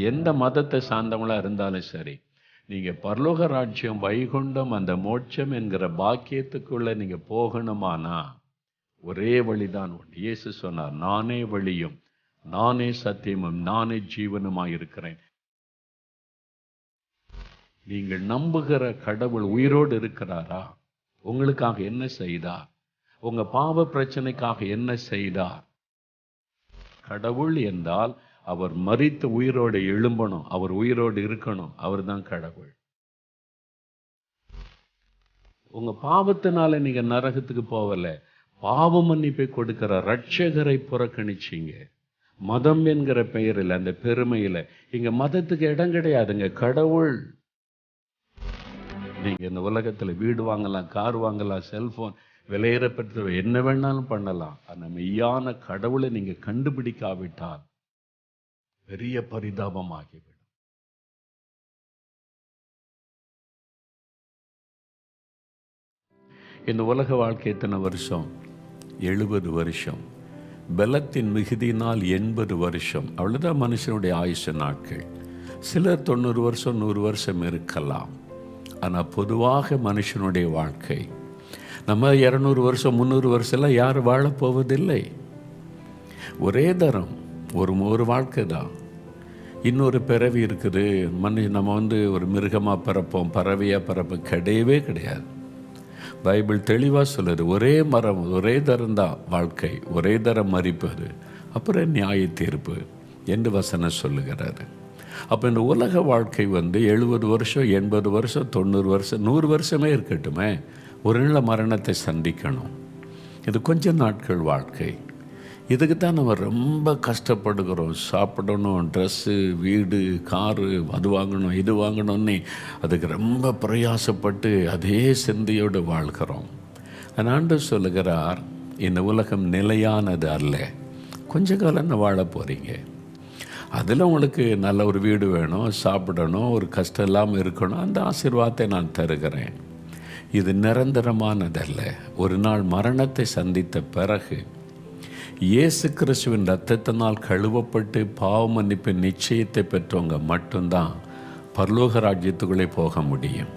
எந்த மதத்தை சார்ந்தவங்களா இருந்தாலும் சரி நீங்க பரலோக ராஜ்யம் வைகுண்டம் அந்த மோட்சம் என்கிற பாக்கியத்துக்குள்ள நீங்க போகணுமானா ஒரே வழிதான். உண்டு இயேசு சொன்னார் நானே வழியும் நானே சத்தியமும் நானே ஜீவனுமாக இருக்கிறேன். நீங்கள் நம்புகிற கடவுள் உயிரோடு இருக்கிறாரா? உங்களுக்காக என்ன செய்தார்? உங்க பாவ பிரச்சனைக்காக என்ன செய்தார்? கடவுள் என்றால் அவர் மறித்த உயிரோடு எழும்பணும் அவர் உயிரோடு இருக்கணும் அவர் தான் கடவுள். உங்க பாவத்தினால நீங்க நரகத்துக்கு போகல பாவ மன்னிப்பை கொடுக்கிற ரட்சகரை புறக்கணிச்சீங்க. மதம் என்கிற பெயரில் அந்த பெருமையில். இங்க மதத்துக்கு இடம் கிடையாதுங்க கடவுள். நீங்க இந்த உலகத்தில் வீடு வாங்கலாம் கார் வாங்கலாம் செல்போன் விலையேறப்பட்ட என்ன வேணாலும் பண்ணலாம். ஆனால் மெய்யான கடவுளை நீங்க கண்டுபிடிக்காவிட்டால் பெரிய பரிதாபமாகிவிடும். இந்த உலக வாழ்க்கை எத்தனை வருஷம்? எழுபது வருஷம். பலத்தின் மிகுதியினால் எண்பது வருஷம். அவ்வளோதான் மனுஷனுடைய ஆயுஷ நாட்கள். சிலர் தொண்ணூறு வருஷம் நூறு வருஷம் இருக்கலாம். ஆனால் பொதுவாக மனுஷனுடைய வாழ்க்கை. நம்ம இரநூறு வருஷம் முந்நூறு வருஷம்லாம் யாரும் வாழப்போவதில்லை ஒரே தரம். ஒரு ஒரு வாழ்க்கை தான். இன்னொரு பிறவி இருக்குது. மனு நம்ம வந்து ஒரு மிருகமாக பிறப்போம். பறவையாக பிறப்போம் கிடையவே கிடையாது. பைபிள் தெளிவாக சொல்லுது. ஒரே மரம் ஒரே தரம் தான் வாழ்க்கை. ஒரே தரம் மறிப்பது அப்புறம் நியாய தீர்ப்பு என்று வசனம் சொல்லுகிறாரு. அப்போ இந்த உலக வாழ்க்கை வந்து எழுபது வருஷம் எண்பது வருஷம் தொண்ணூறு வருஷம் நூறு வருஷமே இருக்கட்டுமே. ஒரு நல்ல மரணத்தை சந்திக்கணும். இது கொஞ்ச நாட்கள் வாழ்க்கை. இதுக்கு தான் நம்ம ரொம்ப கஷ்டப்படுகிறோம். சாப்பிடணும் ட்ரெஸ்ஸு வீடு காரு அது வாங்கணும் இது வாங்கணும்னு. அதுக்கு ரொம்ப பிரயாசப்பட்டு அதே சிந்தையோடு வாழ்கிறோம். ஆண்டு சொல்லுகிறார் இந்த உலகம் நிலையானது அல்ல. கொஞ்ச காலம் வாழ போகிறீங்க அதில் உங்களுக்கு நல்ல ஒரு வீடு வேணும் சாப்பிடணும் ஒரு கஷ்டம் இல்லாமல் இருக்கணும். அந்த ஆசீர்வாதத்தை நான் தருகிறேன். இது நிரந்தரமானதல்ல. ஒரு நாள் மரணத்தை சந்தித்த பிறகு இயேசு கிறிஸ்துவின் ரத்தத்தினால் கழுவப்பட்டு பாவ மன்னிப்பின் நிச்சயத்தை பெற்றவங்க மட்டும்தான் பரலோக ராஜ்யத்துக்குள்ளே போக முடியும்.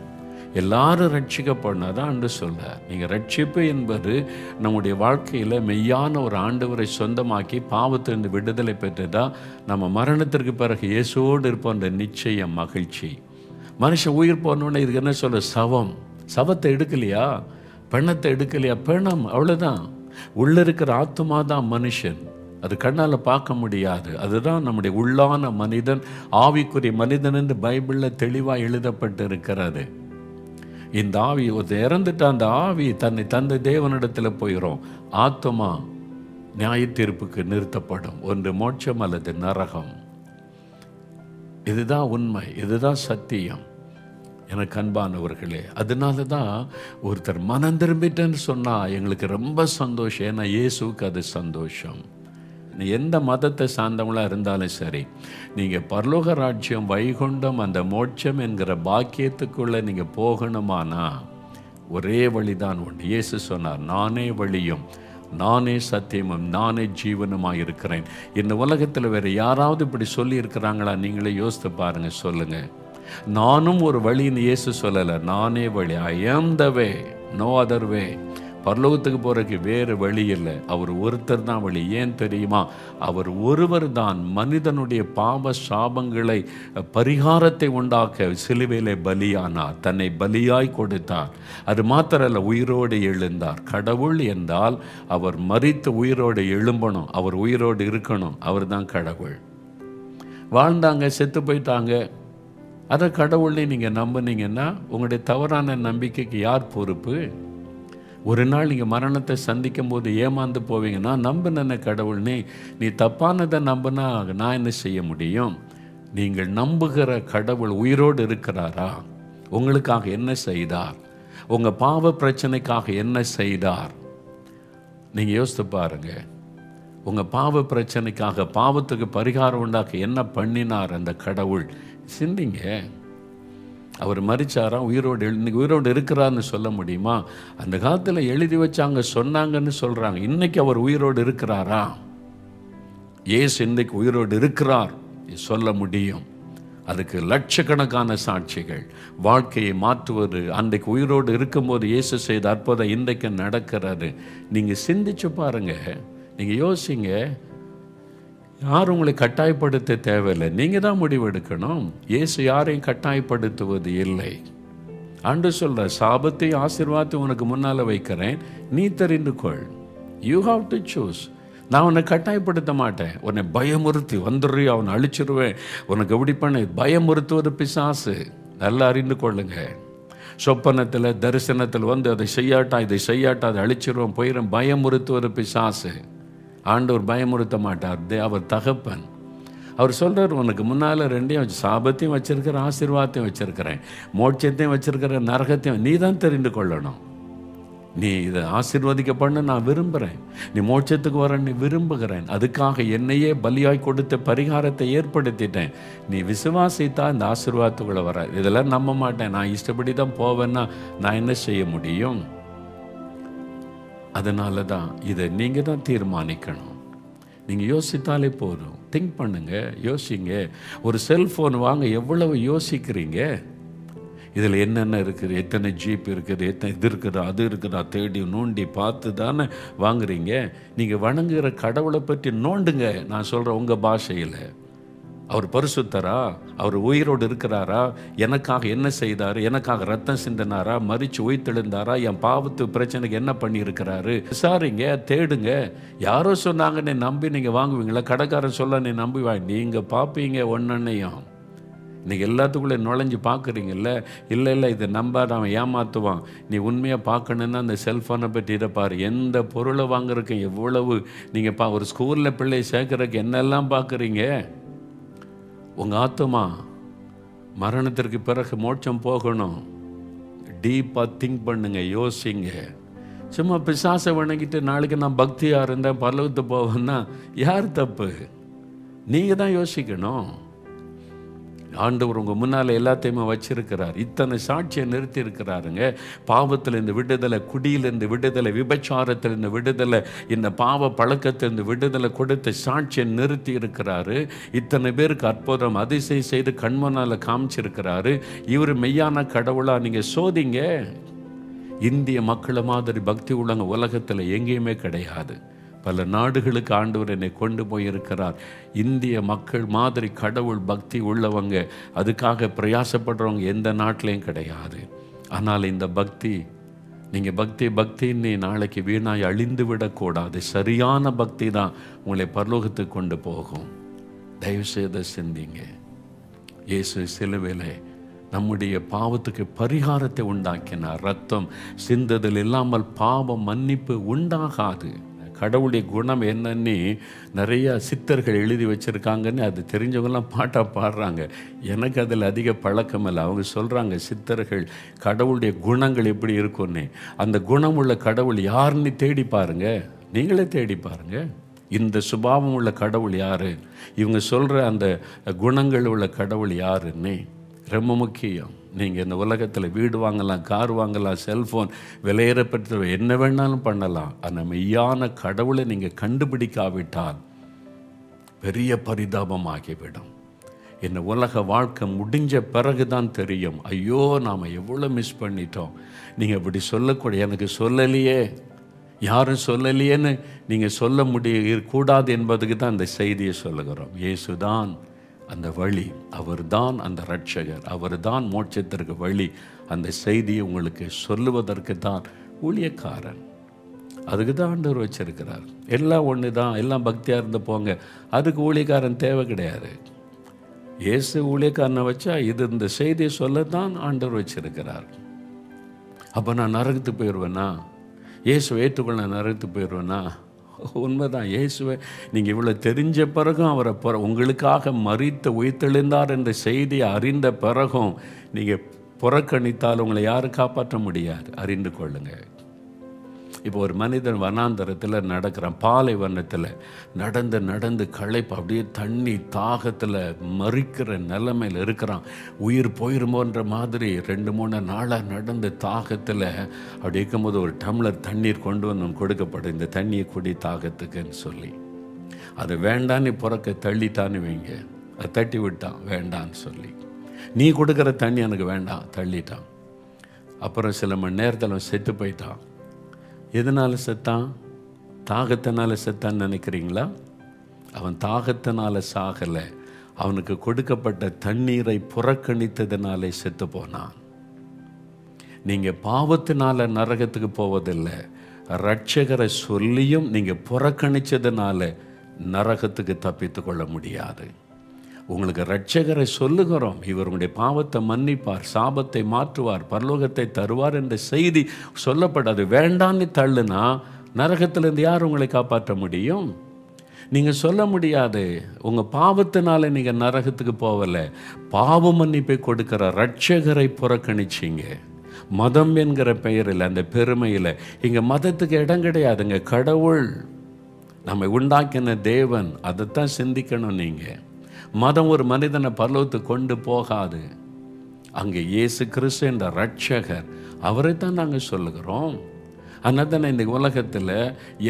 எல்லாரும் ரட்சிக்கப்படணும் தான் ஆண்டு சொல்ல நீங்கள் ரட்சிப்பு என்பது நம்முடைய வாழ்க்கையில் மெய்யான ஒரு ஆண்டவரை சொந்தமாக்கி பாவத்திலிருந்து விடுதலை பெற்றதா? நம்ம மரணத்திற்கு பிறகு இயேசுவோடு இருப்போன்ற நிச்சயம் மகிழ்ச்சி. மனுஷன் உயிர் போனோடனே இதுக்கு என்ன சொல்ல சவம். சவத்தை எடுக்கலையா? பெண்ணத்தை எடுக்கலையா? பெணம். அவ்வளோதான் உள்ள இருக்கிற ஆத்மா தான் மனுஷன். அது கண்ணால் பார்க்க முடியாது. அதுதான் நம்முடைய உள்ளான மனிதன் ஆவிக்குரிய மனிதன் என்று பைபிளில் தெளிவாக எழுதப்பட்டு இருக்கிறது இந்த ஆவி ஒரு இறந்துட்ட அந்த ஆவி தன்னை தந்த தேவனிடத்தில் போயிடும் ஆத்மா நியாய தீர்ப்புக்கு நிறுத்தப்படும். ஒன்று மோட்சம் அல்லது நரகம். இதுதான் உண்மை இதுதான் சத்தியம். எனக்கு அன்பானவர்களே அதனால தான் ஒருத்தர் மனம் திரும்பிட்டேன்னு சொன்னால் எங்களுக்கு ரொம்ப சந்தோஷம். ஏன்னா இயேசுக்கு அது சந்தோஷம். எந்த மதத்தை சார்ந்தவங்களாக இருந்தாலும் சரி நீங்கள் பரலோக ராஜ்யம் வைகுண்டம் அந்த மோட்சம் என்கிற பாக்கியத்துக்குள்ளே நீங்கள் போகணுமானா ஒரே வழிதான் ஒன்று இயேசு சொன்னார் நானே வழியும் நானே சத்தியமும் நானே ஜீவனுமாக இருக்கிறேன். இந்த உலகத்தில் வேறு யாராவது இப்படி சொல்லி இருக்கிறாங்களா நீங்களே யோசித்து பாருங்கள் சொல்லுங்கள் நானும் ஒரு வழின்னு இயேசு சொல்லலை. நானே வழி. ஐ ஆம் த வே நோ அதர் வே பரலோகத்துக்கு போகிறதுக்கு வேறு வழி இல்லை. அவர் ஒருத்தர் தான் வழி. ஏன் தெரியுமா? அவர் ஒருவர் தான் மனிதனுடைய பாவ சாபங்களை பரிகாரத்தை உண்டாக்க சிலுவையிலே பலியானார். தன்னை பலியாய் கொடுத்தார். அது மாத்திரல்ல உயிரோடு எழுந்தார். கடவுள் என்றால் அவர் மறித்து உயிரோடு எழும்பணும். அவர் உயிரோடு இருக்கணும். அவர் தான் கடவுள். வாழ்ந்தாங்க செத்து போயிட்டாங்க. அதை கடவுளை நீங்கள் நம்புனீங்கன்னா உங்களுடைய தவறான நம்பிக்கைக்கு யார் பொறுப்பு? ஒரு நாள் நீங்கள் மரணத்தை சந்திக்கும் போது ஏமாந்து போவீங்கன்னா நம்பின கடவுள்னே நீ தப்பானதை நம்பினா நான் என்ன செய்ய முடியும்? நீங்கள் நம்புகிற கடவுள் உயிரோடு இருக்கிறாரா? உங்களுக்காக என்ன செய்தார்? உங்கள் பாவ பிரச்சனைக்காக என்ன செய்தார்? நீங்கள் யோசித்து பாருங்க. உங்கள் பாவ பிரச்சனைக்காக பாவத்துக்கு பரிகாரம் உண்டாக்க என்ன பண்ணினார் அந்த கடவுள்? சிந்திங்க. அவர் மறிச்சாரா? உயிரோடு இன்னைக்கு உயிரோடு இருக்கிறார்னு சொல்ல முடியுமா? அந்த காலத்தில் எழுதி வச்சாங்க சொன்னாங்கன்னு சொல்கிறாங்க இன்னைக்கு அவர் உயிரோடு இருக்கிறாரா? ஏசு இன்னைக்கு உயிரோடு இருக்கிறார் சொல்ல முடியும். அதுக்கு லட்சக்கணக்கான சாட்சிகள். வாழ்க்கையை மாற்றுவது அன்றைக்கு உயிரோடு இருக்கும்போது இயேசு செய்த அற்புதம் இன்றைக்கு நடக்கிறது. நீங்கள் சிந்திச்சு பாருங்கள் நீங்கள் யோசிங்க யாரும் உங்களை கட்டாயப்படுத்த தேவையில்லை. நீங்கள் தான் முடிவெடுக்கணும். இயேசு யாரையும் கட்டாயப்படுத்துவது இல்லை. அன்று சொல்ற சாபத்தை ஆசிர்வாதத்தை உனக்கு முன்னால் வைக்கிறேன். நீ தெரிந்து கொள். யூ ஹாவ் டு சூஸ் நான் உன்னை கட்டாயப்படுத்த மாட்டேன். உன்னை பயமுறுத்தி வந்துடுறி அவனை அழிச்சிருவேன். உனக்கு எப்படி பண்ண? பயமுறுத்துவது பிசாசு. நல்லா அறிந்து கொள்ளுங்க. சொப்பனத்தில் தரிசனத்தில் வந்து அதை செய்யாட்டா இதை செய்யாட்டா அதை அழிச்சிருவோம் போயிடும் பயமுறுத்துவது பிசாசு. ஆண்டவர் பயமுறுத்த மாட்டார். தே- அவர் தகப்பன். அவர் சொல்கிறார் உனக்கு முன்னால் ரெண்டையும் வச்சு சாபத்தையும் வச்சுருக்கிற ஆசீர்வாதத்தையும் வச்சுருக்கிறேன். மோட்சத்தையும் வச்சுருக்கிற நரகத்தையும் நீ தான் தெரிந்து கொள்ளணும். நீ இதை ஆசீர்வதிக்கப்பட நான் விரும்புகிறேன் நீ மோட்சத்துக்கு வர நீ விரும்புகிறேன். அதுக்காக என்னையே பலியாய் கொடுத்த பரிகாரத்தை ஏற்படுத்திட்டேன். நீ விசுவாசித்தா இந்த ஆசீர்வாதத்துக்குள்ளே வர. இதெல்லாம் நம்ப மாட்டேன். நான் இஷ்டப்படி தான் போவேன்னா நான் என்ன செய்ய முடியும்? அதனால தான் இதை நீங்கள் தான் தீர்மானிக்கணும். நீங்கள் யோசித்தாலே போதும். திங்க் பண்ணுங்கள் யோசிங்க. ஒரு செல்ஃபோன் வாங்க எவ்வளவு யோசிக்கிறீங்க? இதில் என்னென்ன இருக்குது? எத்தனை ஜீப் இருக்குது? எத்தனை இது இருக்குதா? அது இருக்குதா? தேடி நோண்டி பார்த்து தானே வாங்குறீங்க? நீங்கள் வணங்குகிற கடவுளை பற்றி நோண்டுங்க. நான் சொல்கிறேன் உங்கள் பாஷையில். அவர் பரிசுத்தரா? அவர் உயிரோடு இருக்கிறாரா? எனக்காக என்ன செய்தார்? எனக்காக ரத்தம் சிந்தினாரா? மறிச்சு உயிர்த்தெழுந்தாரா? என் பாவத்து பிரச்சனைக்கு என்ன பண்ணியிருக்கிறாரு? விசாரிங்க தேடுங்க. யாரோ சொன்னாங்கன்னு நம்பி நீங்கள் வாங்குவீங்களா? கடைக்காரன் சொல்ல நீ நம்பி வாங்க நீங்கள் பார்ப்பீங்க ஒன்னொன்னையும். நீங்கள் எல்லாத்துக்குள்ளே நுழைஞ்சு பார்க்குறீங்கல்ல இல்லை இல்லை இதை நம்பாத அவன் ஏமாற்றுவான் நீ உண்மையாக பார்க்கணுன்னா அந்த செல்ஃபோனை பற்றி இதை பாரு. எந்த பொருளை வாங்குறதுக்கு எவ்வளவு நீங்கள் பா ஒரு ஸ்கூலில் பிள்ளையை சேர்க்குறதுக்கு என்னெல்லாம் பார்க்குறீங்க உங்கள் ஆத்துமா மரணத்திற்கு பிறகு மோட்சம் போகணும். டீப்பாக திங்க் பண்ணுங்க யோசிங்க. சும்மா பிசாசை வணங்கிட்டு நாளைக்கு நான் பக்தியாக இருந்தேன் பல்லவத்து போவேன்னா யார் தப்பு? நீங்கள் தான் யோசிக்கணும். ஆண்டவர் உங்கள் முன்னால் எல்லாத்தையுமே வச்சிருக்கிறார். இத்தனை சாட்சியை நிறுத்தி இருக்கிறாருங்க பாவத்திலிருந்து விடுதலை குடியிலிருந்து விடுதலை விபச்சாரத்திலிருந்து விடுதலை இந்த பாவ பழக்கத்திலிருந்து விடுதலை கொடுத்த சாட்சியை நிறுத்தி இருக்கிறாரு இத்தனை பேருக்கு அற்புதம் அதிசயம் செய்து கண்மனால் காமிச்சிருக்கிறாரு. இவர் மெய்யான கடவுளாக நீங்கள் சோதிங்க. இந்திய மக்களை மாதிரி பக்தி உள்ளங்க உலகத்தில் எங்கேயுமே கிடையாது. பல நாடுகளுக்கு ஆண்டவர் என்னை கொண்டு போயிருக்கிறார். இந்திய மக்கள் மாதிரி கடவுள் பக்தி உள்ளவங்க அதுக்காக பிரயாசப்படுறவங்க எந்த நாட்டிலையும் கிடையாது. ஆனால் இந்த பக்தி நீங்கள் பக்தி பக்தின்னு நாளைக்கு வீணாய் அழிந்து விடக்கூடாது. சரியான பக்தி தான் உங்களை பரலோகத்துக்கு கொண்டு போகும். தயவு செய்த சிந்திங்க. இயேசு சிலுவையில் நம்முடைய பாவத்துக்கு பரிகாரத்தை உண்டாக்கினார். ரத்தம் சிந்ததில் இல்லாமல் பாவம் மன்னிப்பு உண்டாகாது. கடவுளுடைய குணம் என்னன்னு நிறையா சித்தர்கள் எழுதி வச்சுருக்காங்கன்னு அது தெரிஞ்சவங்கலாம் பாட்டாக பாடுறாங்க. எனக்கு அதில் அதிக பழக்கம் இல்லை. அவங்க சொல்கிறாங்க சித்தர்கள் கடவுளுடைய குணங்கள் எப்படி இருக்கும்னு? அந்த குணமுள்ள கடவுள் யாருன்னு தேடி பாருங்க. நீங்களே தேடி பாருங்கள் இந்த சுபாவம் உள்ள கடவுள் யார்? இவங்க சொல்கிற அந்த குணங்கள் உள்ள கடவுள் யாருன்னு? ரொம்ப முக்கியம். நீங்கள் இந்த உலகத்தில் வீடு வாங்கலாம் கார் வாங்கலாம் செல்ஃபோன் விலையேறப்பட்ட என்ன வேணாலும் பண்ணலாம். அந்த மெய்யான கடவுளை நீங்கள் கண்டுபிடிக்காவிட்டால் பெரிய பரிதாபமாகிவிடும் இந்த உலக வாழ்க்கை முடிஞ்ச பிறகு தான் தெரியும். ஐயோ நாம் எவ்வளோ மிஸ் பண்ணிட்டோம். நீங்கள் இப்படி சொல்லக்கூடிய எனக்கு சொல்லலையே. யாரும் சொல்லலையேன்னு நீங்கள் சொல்ல முடிய கூடாது என்பதுக்கு தான் இந்த செய்தியை சொல்லுகிறோம். ஏசுதான் அந்த வழி அவர்தான் அந்த ரட்சகர் அவர் தான் மோட்சத்திற்கு வழி. அந்த செய்தியை உங்களுக்கு சொல்லுவதற்கு தான் ஊழியக்காரன். அதுக்கு தான் ஆண்டவர் வச்சிருக்கிறார். எல்லாம் ஒன்று தான் எல்லாம் பக்தியாக இருந்து போங்க. அதுக்கு ஊழியக்காரன் தேவை கிடையாது. இயேசு ஊழியக்காரனை வச்சா இது இந்த செய்தியை சொல்ல தான் ஆண்டவர் வச்சிருக்கிறார். அப்போ நான் நரகத்துக்கு போயிடுவேனா இயேசு ஏற்றுக்கொள்ள நான் நரகத்துக்கு போயிடுவேனா உண்மைதான். இயேசுவை நீங்கள் இவ்வளோ தெரிஞ்ச பிறகும் அவரை பிற உங்களுக்காக மறித்த உயிர்த்தெழுந்தார் என்ற செய்தியை அறிந்த பிறகும் நீங்கள் புறக்கணித்தால் உங்களை யாரும் காப்பாற்ற முடியாது. அறிந்து கொள்ளுங்கள். இப்போ ஒரு மனிதன் வனாந்தரத்தில் நடக்கிறான் பாலைவனத்தில் நடந்து நடந்து களைப்பு அப்படியே தண்ணி தாகத்தில் மறிக்கிற நிலைமையில் இருக்கிறான். உயிர் போயிருமோன்ற மாதிரி ரெண்டு மூணு நாளாக நடந்து தாகத்தில் அப்படி இருக்கும்போது ஒரு டம்ளர் தண்ணீர் கொண்டு வந்து கொடுக்கப்படும். இந்த தண்ணியை குடி தாகத்துக்குன்னு சொல்லி. அதை வேண்டான்னு புறக்க தள்ளிட்டான்னு வைங்க. அதை தட்டி விட்டான் வேண்டான்னு சொல்லி. நீ கொடுக்குற தண்ணி எனக்கு வேண்டாம் தள்ளிட்டான். அப்புறம் சில மணி நேரத்தில் அவன் செத்து போயிட்டான். எதனால் செத்தான்? தாகத்தினால் செத்தான்னு நினைக்கிறீங்களா? அவன் தாகத்தினால் சாகலை. அவனுக்கு கொடுக்கப்பட்ட தண்ணீரை புறக்கணித்ததினாலே செத்து போனான். நீங்கள் பாவத்தினால நரகத்துக்கு போவதில்லை. ரட்சகரை சொல்லியும் நீங்கள் புறக்கணித்ததுனால நரகத்துக்கு தப்பித்து கொள்ள முடியாது. உங்களுக்கு ரட்சகரை சொல்லுகிறோம். இவர் உங்களுடைய பாவத்தை மன்னிப்பார் சாபத்தை மாற்றுவார் பரலோகத்தை தருவார் என்ற செய்தி சொல்லப்படாது. வேண்டான்னு தள்ளுனா நரகத்திலேருந்து யார் உங்களை காப்பாற்ற முடியும்? நீங்கள் சொல்ல முடியாது. உங்கள் பாவத்தினால நீங்கள் நரகத்துக்கு போகலை பாவ மன்னிப்பை கொடுக்கிற ரட்சகரை புறக்கணிச்சிங்க. மதம் என்கிற பெயரில் அந்த பெருமையில். இங்கே மதத்துக்கு இடம் கிடையாதுங்க கடவுள். நம்மை உண்டாக்கின தேவன் அதைத்தான் சிந்திக்கணும் நீங்கள் மதம் ஒரு மனிதனை பரலோகத்துக்கு கொண்டு போகாது. அங்கே இயேசு கிறிஸ்து என்ற ரட்சகர் அவரை தான் நாங்கள் சொல்லுகிறோம். அதனால தானே இந்த உலகத்தில்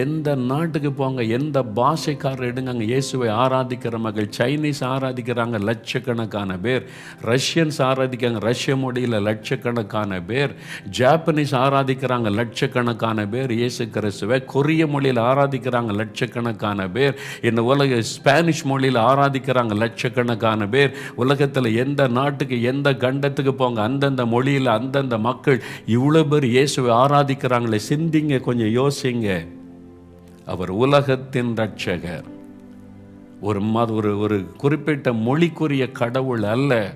எந்த நாட்டுக்கு போங்க எந்த பாஷைக்காரர் எடுங்க அங்கே இயேசுவை ஆராதிக்கிற மகள் சைனீஸ் ஆராதிக்கிறாங்க லட்சக்கணக்கான பேர். ரஷ்யன்ஸ் ஆராதிக்கிறாங்க ரஷ்ய மொழியில் லட்சக்கணக்கான பேர். ஜாப்பனீஸ் ஆராதிக்கிறாங்க லட்சக்கணக்கான பேர். இயேசு கிறிஸ்துவை கொரிய மொழியில் ஆராதிக்கிறாங்க லட்சக்கணக்கான பேர். இந்த உலக ஸ்பானிஷ் மொழியில் ஆராதிக்கிறாங்க லட்சக்கணக்கான பேர். உலகத்தில் எந்த நாட்டுக்கு எந்த கண்டத்துக்கு போங்க அந்தந்த மொழியில் அந்தந்த மக்கள் இவ்வளோ பேர் இயேசுவை ஆராதிக்கிறாங்களே சிந்திங்க கொஞ்சம் யோசிங்க. அவர் உலகத்தின் ரட்சகர் ஒரு மத ஒரு ஒரு குறிப்பிட்ட மொழிக்குரிய கடவுள் அல்ல.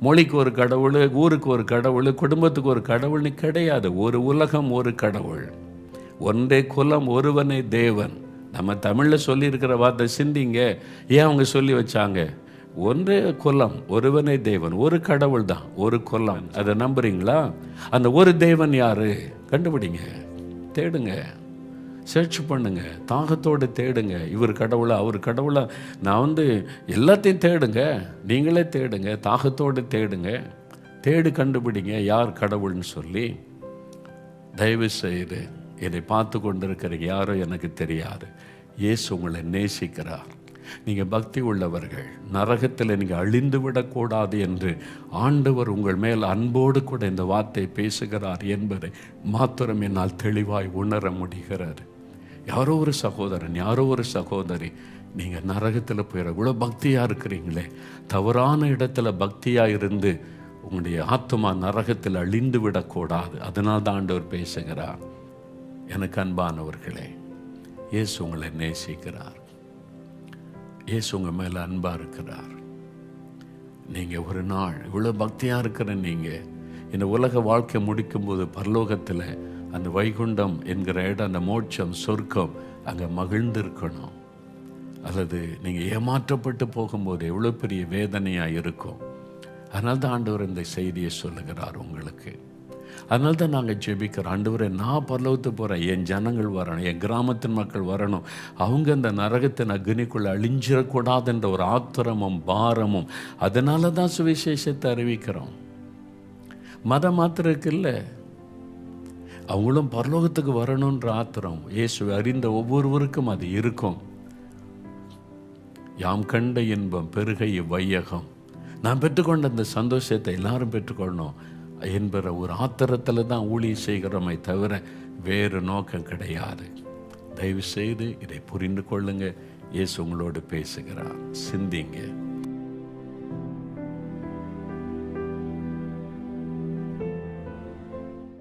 மொழிக்கு ஒரு கடவுள் ஊருக்கு ஒரு கடவுள் குடும்பத்துக்கு ஒரு கடவுள்னு கிடையாது. ஒரு உலகம் ஒரு கடவுள். ஒன்றே குலம் ஒருவனே தேவன். நம்ம தமிழில் சொல்லியிருக்கிற வார்த்தை சிந்திங்க. ஏன் அவங்க சொல்லி வச்சாங்க? ஒன்றே குலம் ஒருவனே தேவன் ஒரு கடவுள் தான் ஒரு குலம். அதை நம்புறீங்களா? அந்த ஒரு தேவன் யாரு? கண்டுபிடிங்க தேடுங்க சர்ச் பண்ணுங்க தாகத்தோடு தேடுங்க. இவர் கடவுளா அவர் கடவுளா. நான் வந்து எல்லாத்தையும் தேடுங்க நீங்களே தேடுங்க தாகத்தோடு தேடுங்க. தேடு கண்டுபிடிங்க யார் கடவுள்னு சொல்லி. தயவு செய்து என்னை பார்த்து கொண்டிருக்கிற யாரோ எனக்கு தெரியாது. இயேசு உங்களை நேசிக்கிறார். நீங்கள் பக்தி உள்ளவர்கள் நரகத்தில் நீங்கள் அழிந்து விடக்கூடாது என்று ஆண்டவர் உங்கள் மேல் அன்போடு கூட இந்த வார்த்தை பேசுகிறார் என்பதை மாத்திரம் என்னால் தெளிவாய் உணர முடிகிறார் யாரோ ஒரு சகோதரன் யாரோ ஒரு சகோதரி நீங்கள் நரகத்தில் போயிட இவ்வளோ பக்தியாக இருக்கிறீங்களே தவறான இடத்துல பக்தியாக இருந்து உங்களுடைய ஆத்மா நரகத்தில் அழிந்து விடக்கூடாது. அதனால் தான் ஆண்டவர் பேசுகிறார். எனக்கு அன்பானவர்களே இயேசு உங்களை நேசிக்கிறார். இயேசு உங்கள் மேலே அன்பாக இருக்கிறார். நீங்கள் ஒரு நாள் இவ்வளோ பக்தியாக இருக்கிற நீங்கள் இந்த உலக வாழ்க்கை முடிக்கும்போது பரலோகத்தில் அந்த வைகுண்டம் என்கிற இடம் அந்த மோட்சம் சொர்க்கம் அங்கே மகிழ்ந்திருக்கணும். அல்லது நீங்கள் ஏமாற்றப்பட்டு போகும்போது எவ்வளோ பெரிய வேதனையாக இருக்கும். அதனால தான் ஆண்டவர் இந்த செய்தியை சொல்லுகிறார் உங்களுக்கு. அதனால தான் நாங்கள் ஜெபிக்கிறோம். ஆண்டவரே நான் பரலவத்து போகிறேன் என் ஜனங்கள் வரணும். என் கிராமத்தின் மக்கள் வரணும். அவங்க அந்த நரகத்தின் அக்னிக்குள்ளே அழிஞ்சிடக்கூடாதுன்ற ஒரு ஆத்திரமும் பாரமும். அதனால தான் சுவிசேஷத்தை அறிவிக்கிறோம். மதம் மாத்திரக்கு இல்லை அவங்களும் பரலோகத்துக்கு வரணுன்ற ஆத்திரம். இயேசு அறிந்த ஒவ்வொருவருக்கும் அது இருக்கும். யாம் கண்ட இன்பம் பெருகை வையகம். நான் பெற்றுக்கொண்ட அந்த சந்தோஷத்தை எல்லாரும் பெற்றுக்கொள்ளணும். என்பற ஒரு ஆத்திரத்தில் தான் ஊழியம் செய்கிறோமே தவிர வேறு நோக்கம் கிடையாது. தயவு செய்து இதை புரிந்து கொள்ளுங்க. இயேசு உங்களோடு பேசுகிறார். சிந்திங்க.